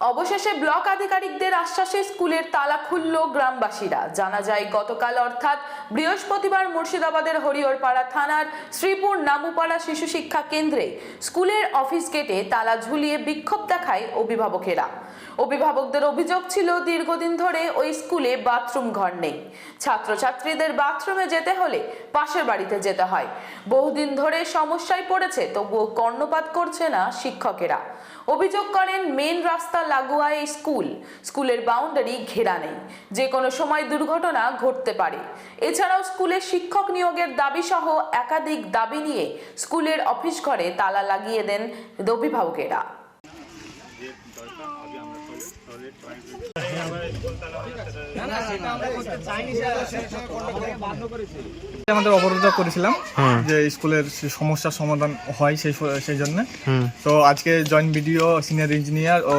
অবশেষে ব্লক আধিকারিকদের আশ্বাসে স্কুলের তালা খুলল গ্রামবাসীরা। জানা যায়, গতকাল অর্থাৎ বৃহস্পতিবার মুর্শিদাবাদের হরিহরপাড়া থানার শ্রীপুর নামুপাড়া শিশু শিক্ষা কেন্দ্রে স্কুলের অফিস গেটে তালা ঝুলিয়ে বিক্ষোভ দেখায় অভিভাবকেরা। অভিভাবকদের অভিযোগ ছিল, দীর্ঘদিন ধরে ওই স্কুলে বাথরুম ঘর নেই। ছাত্রছাত্রীদের বাথরুমে যেতে হলে পাশের বাড়িতে যেতে হয়। বহুদিন ধরে সমস্যায় পড়েছে, তবুও কর্ণপাত করছে না শিক্ষকেরা। অভিযোগ করেন মেন রাস্তা লাগোয়া এই স্কুল। স্কুলের বাউন্ডারি ঘেরা নেই। যে কোনো সময় দুর্ঘটনা ঘটতে পারে। এছাড়াও স্কুলে শিক্ষক নিয়োগের দাবি সহ একাধিক দাবি নিয়ে স্কুলের অফিস ঘরে তালা লাগিয়ে দেন অভিভাবকেরা। আমাদের অবরোধ করেছিলাম যে স্কুলের সমস্যার সমাধান হয় সেই সেই জন্য। তো আজকে জয়েন্ট ভিডিও সিনিয়র ইঞ্জিনিয়ার ও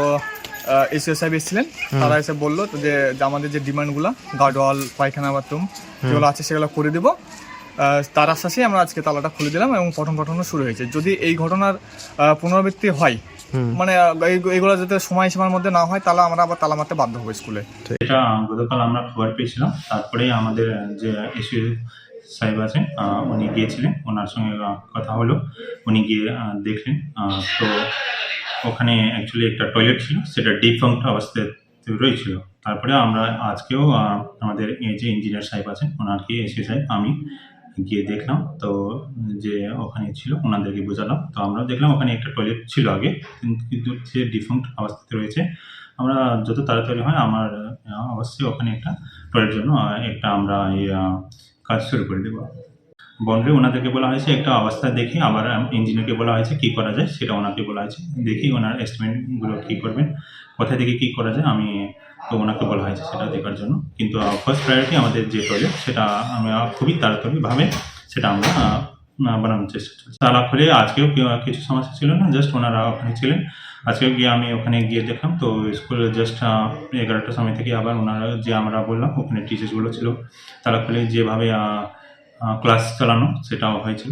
এসিও সাহেব এসেছিলেন। তারা এসে বলল যে আমাদের যে ডিমান্ডগুলো গার্ড ওয়াল পায়খানা বাথরুম যেগুলো আছে সেগুলো করে দেবো। আহ, তার আশ্বাসে আমরা আজকে তালাটা খুলে দিলাম এবং পঠন পাঠনও শুরু হয়েছে। যদি এই ঘটনার আহ, পুনরাবৃত্তি হয় মানে এইগুলো যাতে সময় সীমার মধ্যে না হয় তাহলে আমরা আবার তালা মারতে বাধ্য হব স্কুলে। এটা গতকাল আমরা খবর পেয়েছিলাম। তারপরে আমাদের যে এসি সাহেব আছেন উনি গিয়েছিলেন, ওনার সঙ্গে কথা হলো, উনি গিয়ে দেখলেন তো ওখানে অ্যাকচুয়ালি একটা টয়লেট ছিল, সেটা ডিফাঙ্ক্ট অবস্থায় রয়েছিল। তারপরে আমরা আজকেও আমাদের এই যে ইঞ্জিনিয়ার সাহেব আছেন, ওনাকে এসে সাহেব আমি গিয়ে দেখলাম, তো যে ওখানে ছিল, ওনাদেরকে বোঝালাম, তো আমরা দেখলাম ওখানে একটা টয়লেট ছিল আগে, কিন্তু সে ডিফাঙ্ক্ট অবস্থাতে রয়েছে। আমরা যত তাড়াতাড়ি হয়, আমার অবশ্যই ওখানে একটা টয়লেট জন্য একটা আমরা কাজ শুরু করে দেবো। বন্ডে ওনাদেরকে বলা হয়েছে, একটা অবস্থা দেখি আবার ইঞ্জিনিয়ারকে বলা হয়েছে, কী করা যায় সেটা ওনাকে বলা হয়েছে। দেখি ওনার এস্টিমেটগুলো কী করবেন কোথায় থেকে কী করা যায়, আমি তো ওনাকে বলা হয়েছে সেটা দেখার জন্য। কিন্তু ফার্স্ট প্রায়োরিটি আমাদের যে প্রজেক্ট সেটা আমরা খুবই তাড়াতাড়িভাবে সেটা আমরা বানানোর চেষ্টা করছি তালা খুলে আজকেও কিছু সমস্যা ছিল না জাস্ট ওনারা ওখানে ছিলেন। আজকেও গিয়ে আমি ওখানে গিয়ে দেখলাম, তো স্কুলে জাস্ট এগারোটার সময় থেকে আবার ওনারা যে আমরা বললাম, ওখানে টিচার্সগুলো ছিল, তারা খুলে যেভাবে ক্লাস চালানো সেটাও হয়েছিল।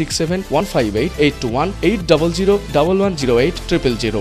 six seven one five eight eight two one eight double zero double one zero eight triple zero